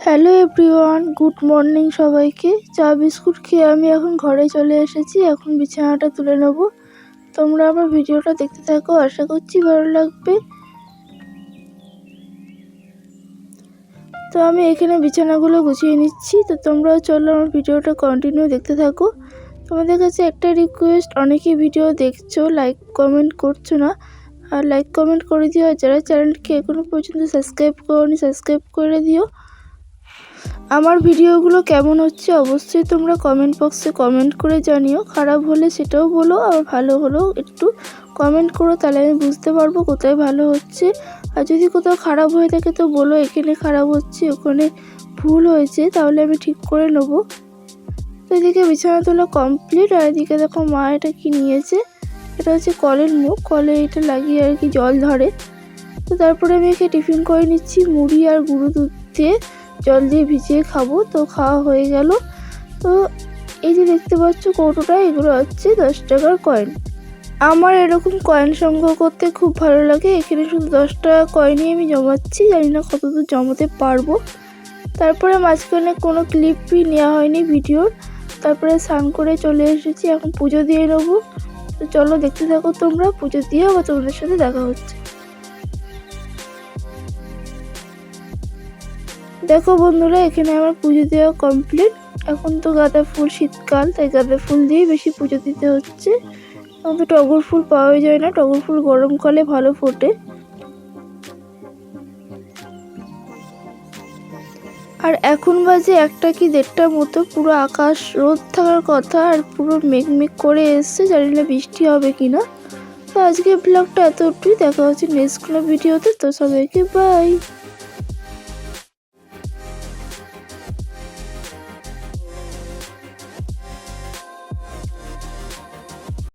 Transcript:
Hello everyone good morning সবাইকে। চা biscuit খেয়ে আমি এখন ঘরে চলে এসেছি, এখন বিছানাটা তুলে নেব। তোমরা আমার ভিডিওটা দেখতে থাকো, আশা করছি ভালো লাগবে। তো আমি এখানে বিছানাগুলো গুছিয়ে নিচ্ছি, তো তোমরাও চলো আমার ভিডিওটা কন্টিনিউ দেখতে থাকো। তোমাদের কাছে একটা রিকোয়েস্ট অনেকেই ভিডিও দেখছ লাইক কমেন্ট করছ না। আর লাইক কমেন্ট করে দিও। আর যারা চ্যানেলকে এখনও পর্যন্ত সাবস্ক্রাইব করোনি সাবস্ক্রাইব করে দিও। আমার ভিডিওগুলো কেমন হচ্ছে অবশ্যই তোমরা কমেন্ট বক্সে কমেন্ট করে জানিও। খারাপ হলে সেটাও বলো, আর ভালো হলেও একটু কমেন্ট করো, তাহলে আমি বুঝতে পারব কোথায় ভালো হচ্ছে। আর যদি কোথাও খারাপ হয়ে থাকে তো বলো, এখানে খারাপ হচ্ছে, ওখানে ভুল হয়েছে, তাহলে আমি ঠিক করে নেব। তো এদিকে বিছানা তোলা কমপ্লিট আর এদিকে দেখো মা এটা কি নিয়েছে। এটা হচ্ছে কলের মুখ, কলে এটা লাগিয়ে আর কি জল ধরে। তো তারপরে আমি একে টিফিন করে নিচ্ছি, মুড়ি আর গুঁড়ো দুধ দিয়ে জল দিয়ে ভিজিয়ে খাব। তো খাওয়া হয়ে গেল। তো এই যে দেখতে পাচ্ছ কৌটোটা, এগুলো হচ্ছে দশ টাকার কয়েন আমার এরকম কয়েন সংগ্রহ করতে খুব ভালো লাগে। এখানে শুধু দশ টাকা কয়েনই আমি জমাচ্ছি। জানি না কতদূর জমাতে পারব। তারপরে মাঝখানে কোনো ক্লিপই নেওয়া হয়নি ভিডিওর। তারপরে স্নান করে চলে এসেছি। এখন পুজো দিয়ে নেব। তো চলো দেখতে থাকো তোমরা, পুজো দিয়ে আবার তোমাদের সাথে দেখা হচ্ছে। দেখো বন্ধুরা, এখানে আমার পুজো দেওয়া কমপ্লিট এখন তো গাঁদা ফুল শীতকাল, তাই গাঁদা ফুল দিয়েই বেশি পুজো দিতে হচ্ছে। এখন তো টগর ফুল পাওয়াই যায় না, টগর ফুল গরমকালে ভালো ফোটে। আর এখন বাজে একটা কি দেড়টার মতো, পুরো আকাশ রোদ থাকার কথা আর পুরো মেঘমেঘ মেঘ করে এসছে, জানি না বৃষ্টি হবে কি না। তো আজকে ব্লগটা এতটুকুই, দেখা হচ্ছে নেক্সট কোনো ভিডিওতে তো সবাইকে বাই